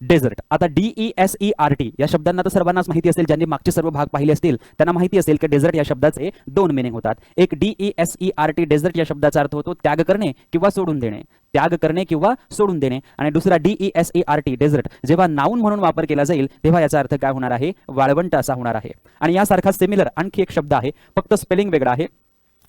Dessert. आता D E S E R T या शब्दांना तर सर्वांनाच माहिती असेल ज्यांनी मागचे सर्व भाग पाहिले असतील त्यांना माहिती असेल की डेझर्ट या शब्दाचे दोन मिनिंग होतात. एक D E S E R T desert या शब्दाचा अर्थ होतो त्याग करणे किंवा सोडून देणे. त्याग करणे किंवा सोडून देणे. आणि दुसरा D E S E R T desert. जेव्हा नाऊन म्हणून वापर केला जाईल तेव्हा याचा अर्थ काय होणार आहे? वाळवंट असा होणार आहे. आणि यासारखा सिमिलर आणखी एक शब्द आहे. फक्त स्पेलिंग वेगळा आहे.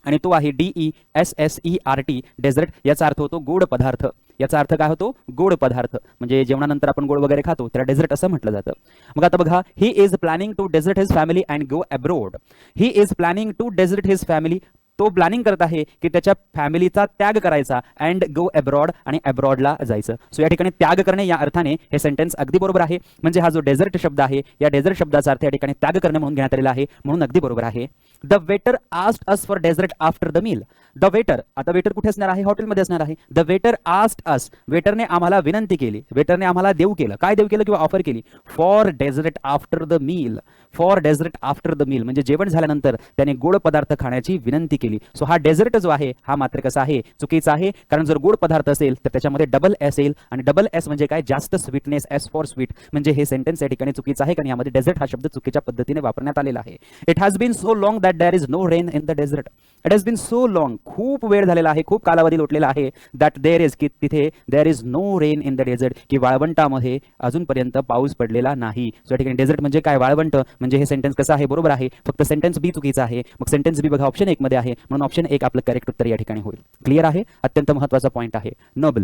आणि तो आहे D E S S E R T dessert याचा अर्थ होतो गोड पदार्थ. याचा अर्थ काय होतो? गोड पदार्थ. म्हणजे जेवणानंतर आपण गोड वगैरे खातो त्याला डेझर्ट असं म्हटलं जातं. मग आता बघा he is planning to desert his family and go abroad he is planning to desert his family तो प्लॅनिंग करत आहे की त्याच्या फॅमिलीचा त्याग करायचा अँड गो अब्रॉड आणि अब्रॉडला जायचं. सो या ठिकाणी त्याग करणे या अर्थाने हे सेंटेन्स अगदी बरोबर आहे. म्हणजे हा जो डेझर्ट शब्द आहे या डेझर्ट शब्दाचा अर्थ या ठिकाणी त्याग करणे म्हणून घेण्यात आलेला आहे. म्हणून अगदी बरोबर आहे. The waiter asked us for dessert after the meal the waiter आता वेटर कुठे असणार आहे? हॉटेलमध्ये असणार आहे. द वेटर आस्ट अस वेटरने आम्हाला विनंती केली. वेटरने आम्हाला देऊ केलं. काय देऊ केलं किंवा ऑफर केली? For dessert after the meal for dessert after the meal म्हणजे जेवण झाल्यानंतर त्याने गोड पदार्थ खाण्याची विनंती केली. सो हा डेझर्ट जो आहे हा मात्र कसा आहे? चुकीचा आहे. कारण जर गोड पदार्थ असेल तर त्याच्यामध्ये डबल एस येईल. आणि डबल एस म्हणजे काय? जास्त स्वीटनेस एस फॉर स्वीट म्हणजे हे सेंटेन्स या ठिकाणी चुकीचं आहे. कारण यामध्ये डेझर्ट हा शब्द चुकीच्या पद्धतीने वापरण्यात आलेला आहे. It has been so long that there is no rain in the desert it has been so long खूप वेळ झालेला आहे खूप कालावधी लोटलेला आहे दॅट देर इज की तिथे there is no rain in the desert की वाळवंटामध्ये अजूनपर्यंत पाऊस पडलेला नाही. सो या ठिकाणी डेझर्ट म्हणजे काय? वाळवंट म्हणजे हे सेंटेन्स कसं आहे? बरोबर आहे. फक्त सेंटेन्स बी चुकीचा आहे. मग सेंटेन्स बी बघा ऑप्शन एक मध्ये आहे. म्हणून ऑप्शन एक आपलं करेक्ट उत्तर या ठिकाणी होईल. क्लिअर आहे? अत्यंत महत्त्वाचा पॉईंट आहे. नोबल